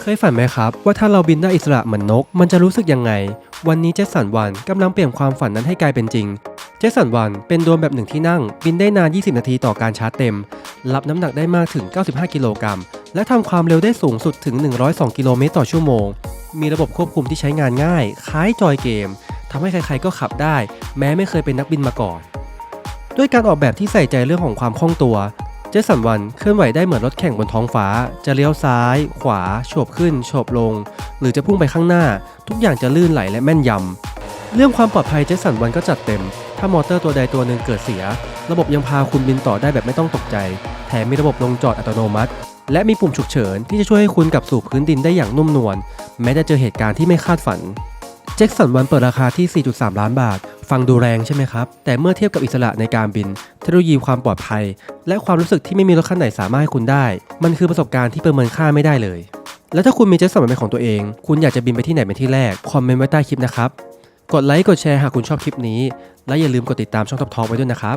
เคยฝันไหมครับ ว่าถ้าเราบินได้อิสระเหมือนนก มันจะรู้สึกยังไง วันนี้เจสันวันกำลังเปลี่ยนความฝันนั้นให้กลายเป็นจริง เจสันวันเป็นโดรนแบบหนึ่งที่นั่ง บินได้นาน 20 นาทีต่อการชาร์จเต็ม รับน้ำหนักได้มากถึง 95 กิโลกรัม และทำความเร็วได้สูงสุดถึง 102 กิโลเมตรต่อชั่วโมง มีระบบควบคุมที่ใช้งานง่าย คล้ายจอยเกมทำให้ใครๆก็ขับได้ แม้ไม่เคยเป็นนักบินมาก่อน ด้วยการออกแบบที่ใส่ใจเรื่องของความคล่องตัว เจสันวันเคลื่อนไหวได้เหมือนรถแข่งบนท้องฟ้า จะเลี้ยวซ้าย ขวาโฉบขึ้นโฉบลง หรือจะพุ่งไปข้างหน้า ทุกอย่างจะลื่นไหลและแม่นยำ เรื่องความปลอดภัยเจสันวันก็จัดเต็ม ถ้ามอเตอร์ตัวใดตัวหนึ่งเกิดเสีย ระบบยังพาคุณบินต่อได้แบบไม่ต้องตกใจ แถมมีระบบลงจอดอัตโนมัติ และมีปุ่มฉุกเฉินที่จะช่วยให้คุณกลับสู่พื้นดินได้อย่างนุ่มนวล แม้จะเจอเหตุการณ์ที่ไม่คาดฝันเจ็คสันวันเปิดราคาที่ 4.3 ล้านบาท ฟังดูแรงใช่ไหมครับ แต่เมื่อเทียบกับอิสระในการบิน ทคโนโลยีความปลอดภัย และความรู้สึกที่ไม่มีรถคันไหนสามารถให้คุณได้ มันคือประสบการณ์ที่ประเมินค่าไม่ได้เลย แล้วถ้าคุณมีเจ็ตสันวันเป็นของตัวเอง คุณอยากจะบินไปที่ไหนเป็นที่แรก คอมเมนต์ไว้ใต้คลิปนะครับ กดไลค์กดแชร์หากคุณชอบคลิปนี้ และอย่าลืมกดติดตามช่องท็อปทอไว้ด้วยนะครับ